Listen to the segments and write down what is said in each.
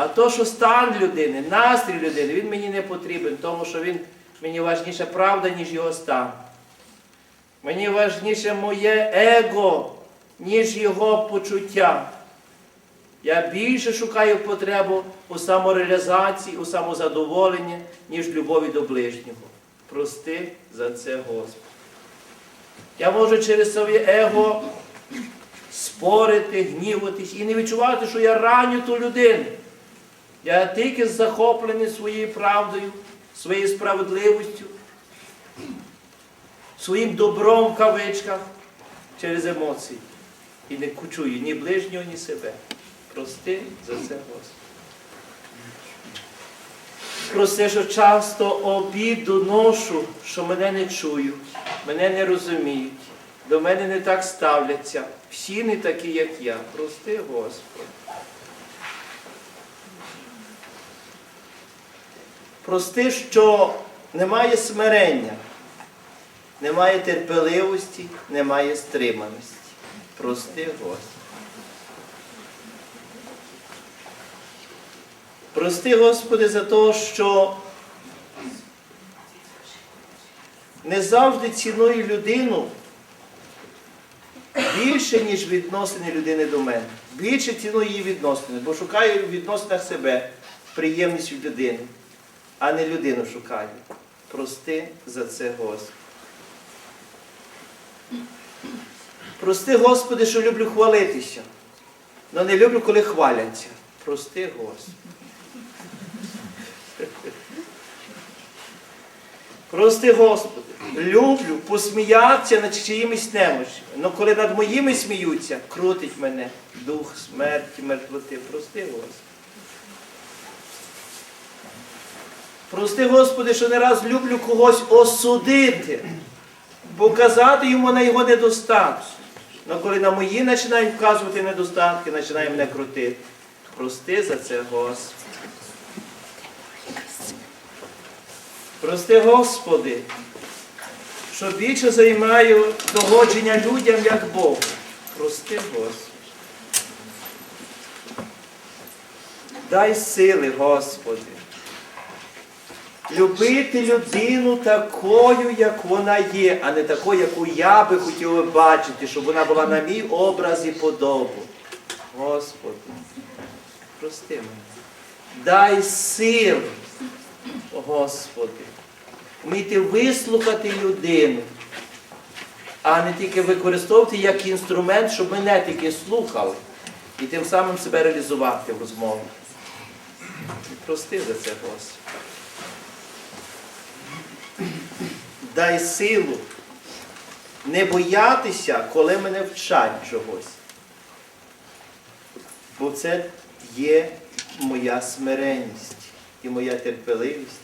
А то, що стан людини, настрій людини, він мені не потрібен, тому що він мені важніше правда, ніж його стан. Мені важніше моє его, ніж його почуття. Я більше шукаю потребу у самореалізації, у самозадоволенні, ніж любові до ближнього. Прости за це, Господи. Я можу через своє его спорити, гніватись і не відчувати, що я раню ту людину. Я тільки захоплений своєю правдою, своєю справедливістю, своїм добром в кавичках через емоції. І не кучую ні ближнього, ні себе. Прости за це, Господи. Прости, що часто обіду ношу, що мене не чують, мене не розуміють, до мене не так ставляться. Всі не такі, як я. Прости, Господи. Прости, що немає смирення, немає терпеливості, немає стриманості. Прости, Господи. Прости, Господи, за те, що не завжди ціную людину більше, ніж відносини людини до мене. Більше ціную її відносини, бо шукаю в відносинах себе приємність від людини, а не людину шукаю. Прости за це, Господи. Прости, Господи, що люблю хвалитися, але не люблю, коли хваляться. Прости, Господи. Прости, Господи, люблю посміятися над чиїмись немощами. але коли над моїми сміються, крутить мене дух смерті, мертвоти. Прости, Господи. Прости, Господи, що не раз люблю когось осудити, показати йому на його недостатки. Але коли на мої починають вказувати недостатки, починає мене крутити. Прости за це, Господи. Прости, Господи, що більше займаю догодження людям, як Богу. Прости, Господи. Дай сили, Господи. Любити людину такою, як вона є, а не такою, яку я би хотів бачити, щоб вона була на мій образ і подобу. Господи, прости мене. Дай сил, Господи, вміти вислухати людину, а не тільки використовувати як інструмент, щоб мене тільки слухали і тим самим себе реалізувати в розмові. Прости за це, Господи. Дай силу не боятися, коли мене вчать чогось. Бо це є моя смиренність і моя терпеливість.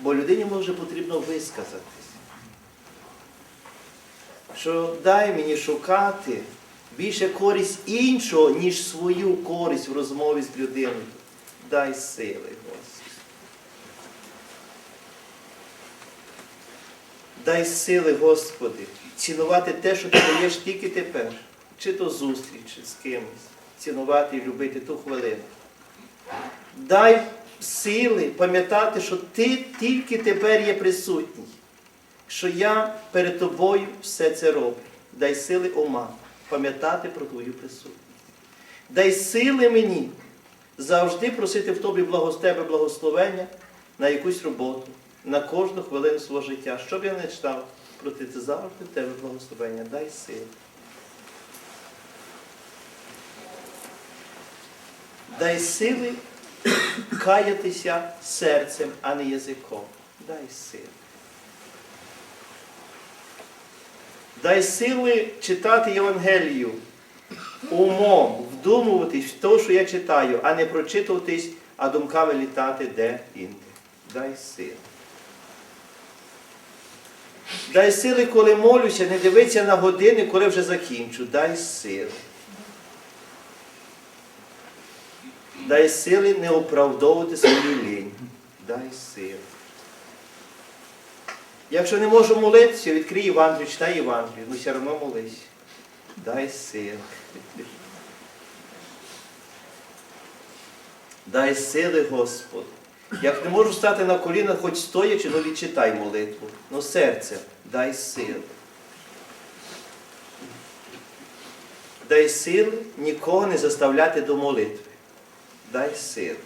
Бо людині може потрібно висказатись. Що дай мені шукати більше користь іншого, ніж свою користь в розмові з людиною. Дай сили, Господи. Дай сили, Господи, цінувати те, що ти даєш тільки тепер, чи то зустріч, з кимось, цінувати і любити ту хвилину. Дай сили пам'ятати, що ти тільки тепер є присутній, що я перед тобою все це роблю. Дай сили ума пам'ятати про твою присутність. Дай сили мені завжди просити в тобі благо з тебе благословення на якусь роботу, на кожну хвилину свого життя. Що б я не читав, проте це завжди тебе благословення. Дай сили. Дай сили каятися серцем, а не язиком. Дай сили. Дай сили читати Євангелію умом, вдумуватись в те, що я читаю, а не прочитуватись, а думками літати де інде. Дай сили. Дай сили, коли молюся, не дивитися на години, коли вже закінчу. Дай сили. Дай сили не оправдовувати свою лінь. Дай сили. Якщо не можу молитися, відкрий Євангелію, читай Євангелію, ну все одно молись. Дай сили. Дай сили, Господи. Як не можу стати на коліна, хоч стоячи, ну відчитай молитву. Ну серця, дай сили. Дай сили нікого не заставляти до молитви. Дай сили.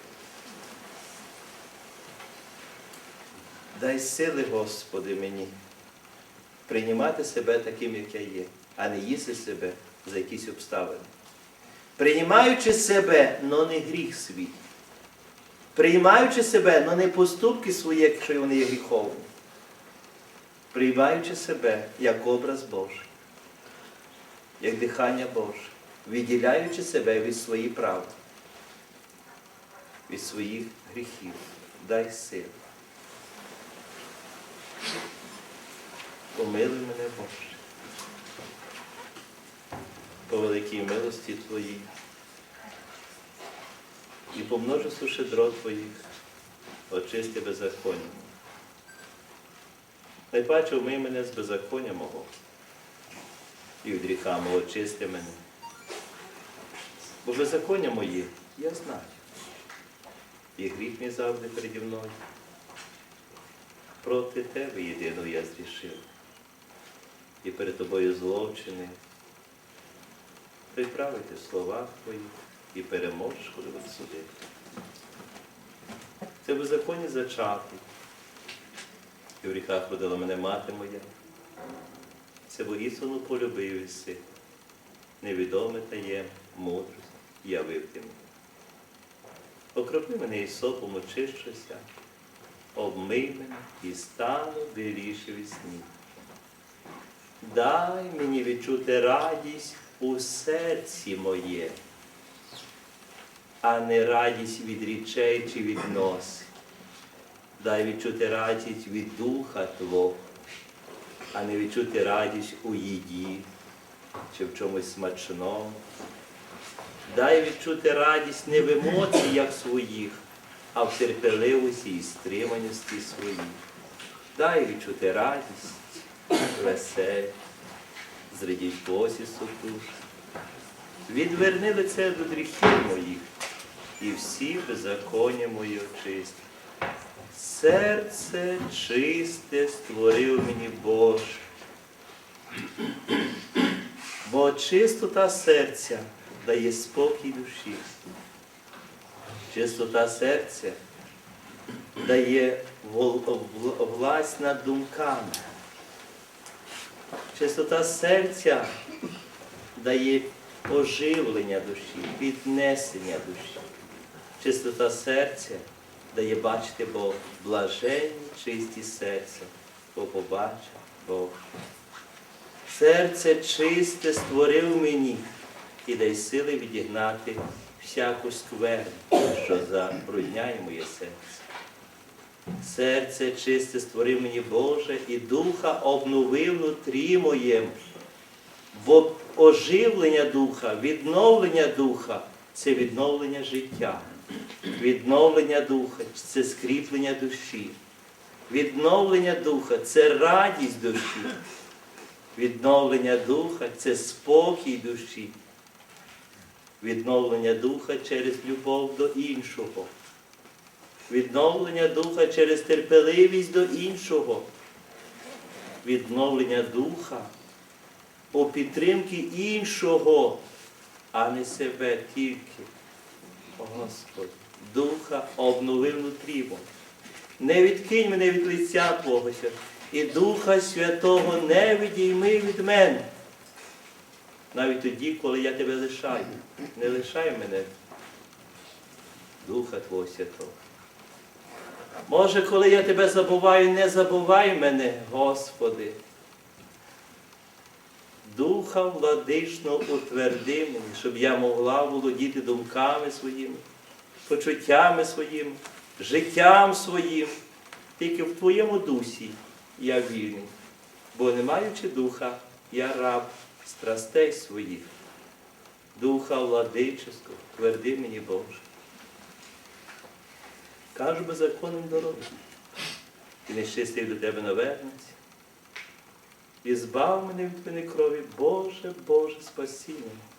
Дай сили, Господи, мені приймати себе таким, як я є, а не їсти себе за якісь обставини. Приймаючи себе, но не гріх свій. Приймаючи себе, но не поступки свої, якщо вони є гріховні. Приймаючи себе як образ Божий, як дихання Боже, відділяючи себе від своєї правди, від своїх гріхів. Дай сил. Помилуй мене, Боже. По великій милості Твоїй. І по множеству щедрот Твоїх очисти беззаконня. Найпаче вмий мене з беззаконня мого. І від гріха очисти мене. Бо беззаконня моє я знаю. І гріх мій завжди переді мною. Проти тебе єдиного я зрішив. І перед тобою злочини. Приправити в словах твоїх і переможеш, коли будуть судити. Це беззаконні зачатий. І в гріхах родила мене мати моя. Це воістину полюбив єси. Невідоме таєм, мудрость явив ти мені. Окропи мене ісопом очищуся, обмий мене і стану біліше від сні. Дай мені відчути радість у серці моє, а не радість від річей чи від носи. Дай відчути радість від духа Твого, а не відчути радість у їді чи в чомусь смачному. Дай відчути радість не в емоціях своїх, а в терпеливості і стриманості своїх. Дай відчути радість, весель, зрадіть посісу душ. Відверни лице до гріхів моїх, і всі беззаконня мої очисти. Серце чисте створив мені Боже. Бо чистота серця дає спокій душі. Чистота серця дає власть над думками. Чистота серця дає оживлення душі, піднесення душі. Чистота серця дає бачити Бога, блаженні, чисті серця, бо побачить Бог. Серце чисте створив мені і дай сили відігнати всяку скверну, що забрудняє моє серце. Серце чисте створив мені Боже, і духа обновив внутрі моєму. Бо оживлення духа, відновлення духа це відновлення життя. Відновлення духа це скріплення душі. Відновлення духа це радість душі. Відновлення духа це спокій душі. Відновлення духа через любов до іншого. Відновлення духа через терпеливість до іншого. Відновлення духа у підтримки іншого, а не себе тільки. Господь, духа обнови внутрі. мого. Не відкинь мене від лиця Твого, і Духа Святого не відійми від мене. Навіть тоді, коли я тебе лишаю. Не лишай мене, Духа Твого Святого. Може, коли я тебе забуваю, не забувай мене, Господи. Духа владично утверди мені, щоб я могла володіти думками своїми, почуттями своїми, життям своїм. Тільки в Твоєму дусі я вільний, бо не маючи духа, я раб страстей своїх. Духа владического, тверди мені Боже. Кажу беззаконним дорогам, і нещистий до тебе навернеться. І збав мене від мене крові, Боже, Боже, спасіння.